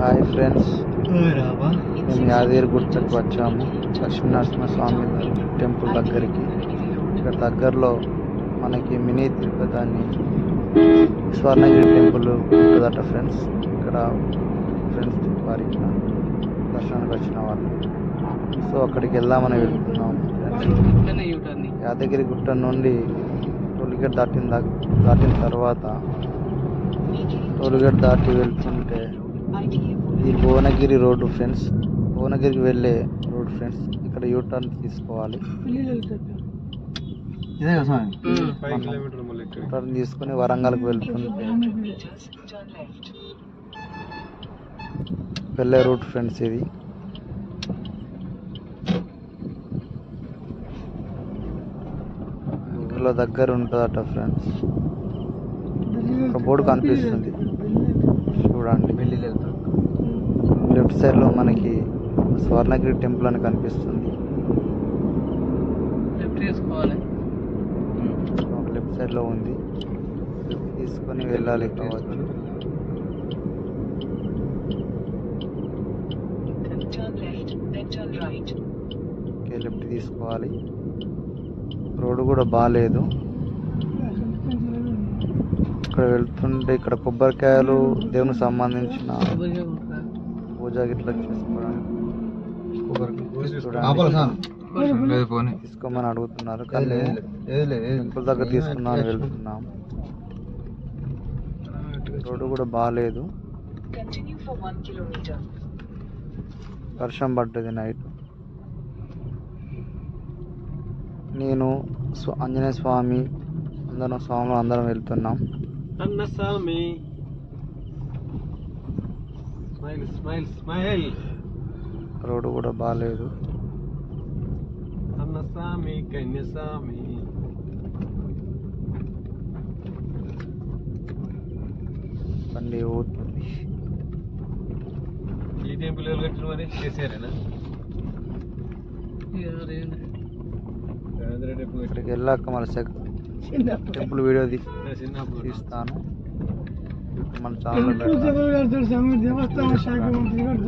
Hi friends మేము యాదగిరి గుట్టకు వచ్చాము. Lakshminarasimha Swamy temple దగ్గరికి. ఇక్కడ దగ్గరలో మనకి మినీ తిరుపతి అని స్వర్ణగిరి టెంపుల్ ఉంటుందట ఫ్రెండ్స్ ఇక్కడ ఫ్రెండ్స్ వారి దర్శనానికి వచ్చిన వాళ్ళు. సో అక్కడికి వెళ్దామని వెళ్తున్నాం యాదగిరి గుట్ట నుండి టోల్గేట్ దాటిన దా- దాటిన తర్వాత టోల్గేట్ దాటి వెళ్తుంటే ఇది భువనగిరి రోడ్డు ఫ్రెండ్స్. భువనగిరికి వెళ్ళే రోడ్ ఫ్రెండ్స్. ఇక్కడ యూ టర్న్ తీసుకోవాలి. ఇదే కదా టర్న్ తీసుకొని వరంగల్కి వెళ్తుంటే వెళ్ళే రూట్ ఫ్రెండ్స్ ఇది. ఊర్లో దగ్గర ఉంటుందట ఫ్రెండ్స్ ఒక బోర్డు కనిపిస్తుంది. చూడండి. పెళ్ళిళ్ళు వెళ్తాం. లెఫ్ట్ సైడ్లో మనకి స్వర్ణగిరి టెంపుల్ అని కనిపిస్తుంది. లెఫ్ట్ సైడ్లో ఉంది లెఫ్ట్ తీసుకొని వెళ్ళాలి కావచ్చు ఓకే లెఫ్ట్ తీసుకోవాలి. రోడ్డు కూడా బాగాలేదు ఇక్కడ వెళ్తుంటే ఇక్కడ కొబ్బరికాయలు దేవునికి సంబంధించిన పూజ గిట్లా చేసుకోవడానికి తీసుకోమని అడుగుతున్నారు కానీ టెంపుల్ దగ్గర తీసుకున్నాను వెళ్తున్నాం రోడ్డు కూడా బాగాలేదు వర్షం పడ్డది నైట్ నేను స్వ- ఆంజనేయ స్వామి అందరం స్వాములు అందరం వెళ్తున్నాం. అన్న స్వామి. Smile smile smile. రోడ్డు కూడా బాగాలేదు అన్న స్వామి కన్య స్వామి బండి ఊతుంది ఈ టెంపుల్ ఎవరు కట్టిన మరి? టెంపుల్ ఇక్కడికి వెళ్ళాక మళ్ళీ టెంపుల్ వీడియో తీస్తాను. మన ఛానల్ పెడతాను దేవస్థానం శాఖ మంత్రి గారు